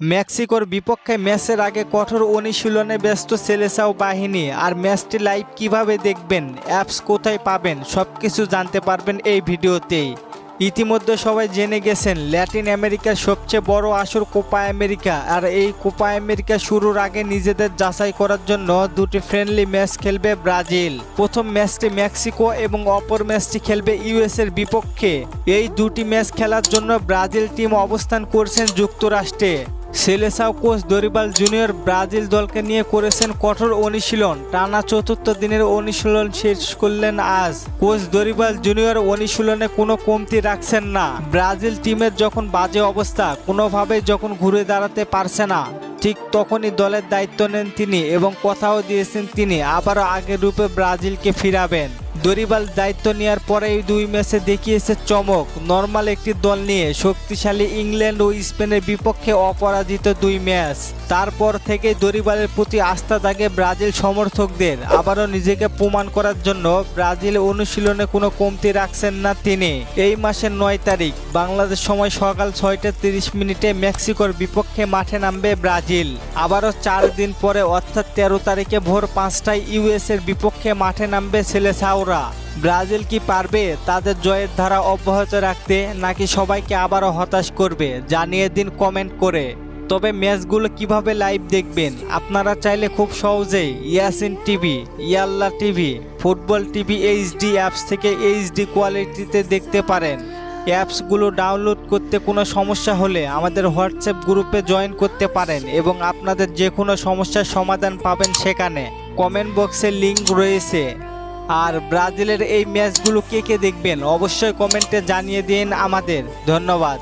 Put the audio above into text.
মেক্সিকোর বিপক্ষে ম্যাচের আগে কঠোর অনুশীলনে ব্যস্ত সেলেসাও বাহিনী। আর ম্যাচটি লাইভ কীভাবে দেখবেন, অ্যাপস কোথায় পাবেন সব কিছু জানতে পারবেন এই ভিডিওতেই। ইতিমধ্যে সবাই জেনে গেছেন, ল্যাটিন আমেরিকার সবচেয়ে বড় আসর কোপা আমেরিকা। আর এই কোপা আমেরিকা শুরুর আগে নিজেদের যাচাই করার জন্য দুটি ফ্রেন্ডলি ম্যাচ খেলবে ব্রাজিল। প্রথম ম্যাচটি মেক্সিকো এবং অপর ম্যাচটি খেলবে ইউএস এর বিপক্ষে। এই দুটি ম্যাচ খেলার জন্য ব্রাজিল টিম অবস্থান করছেন যুক্তরাষ্ট্রে। Selecao coach Dorival Junior Brazil দলকে নিয়ে করেছেন কঠোর অনুশীলন। টানা চতুর্থ দিনের অনুশীলন শেষ করলেন আজ। কোচ দরিবাল জুনিয়র অনুশীলনে কোনো কমতি রাখছেন না। ব্রাজিল টিমের যখন বাজে অবস্থা কোনোভাবে যখন ঘুরে দাঁড়াতে পারছে না। ঠিক তখনই দলের দায়িত্ব নেন তিনি এবং কথাও দিয়েছেন তিনি, আবারও আগের রূপে ব্রাজিলকে ফিরাবেন। দরিবাল দায়িত্ব নেওয়ার পরেই দুই ম্যাচে দেখিয়েছে চমক। নর্মাল একটি দল নিয়ে শক্তিশালী ইংল্যান্ড ও স্পেনের বিপক্ষে অপরাজিত দুই ম্যাচ। তারপর থেকে দরিবালের প্রতি আস্থা থাকে ব্রাজিল সমর্থকদের। আবারও নিজেকে প্রমাণ করার জন্য ব্রাজিল অনুশীলনে কোনো কমতি রাখছেন না তিনি। এই মাসের নয় তারিখ, বাংলাদেশ সময় সকাল ছয়টা তিরিশ মিনিটে মেক্সিকোর বিপক্ষে মাঠে নামবে ব্রাজিল। আবারও চার দিন পরে, অর্থাৎ তেরো তারিখে ভোর পাঁচটায় ইউএস এর বিপক্ষে মাঠে নামবে সেলেসাওরা ব্রাজিল কি পারবে? তাদের জয়ের ধারা অব্যাহত রাখতে নাকি সবাইকে আবারও হতাশ করবে? জানিয়ে দিন কমেন্ট করে। তবে ম্যাচগুলো কীভাবে লাইভ দেখবেন? আপনারা চাইলে খুব সহজেই Yasin TV, Yalla TV, football TV HD apps থেকে এইচডি কোয়ালিটিতে দেখতে পারেন। অ্যাপসগুলো ডাউনলোড করতে কোনো সমস্যা হলে আমাদের হোয়াটসঅ্যাপ গ্রুপে জয়েন করতে পারেন এবং আপনাদের যে কোনো সমস্যার সমাধান পাবেন সেখানে। কমেন্ট বক্সে লিঙ্ক রয়েছে। আর ব্রাজিলের এই ম্যাচগুলো কে কে দেখবেন? অবশ্যই কমেন্টে জানিয়ে দিন আমাদের। ধন্যবাদ।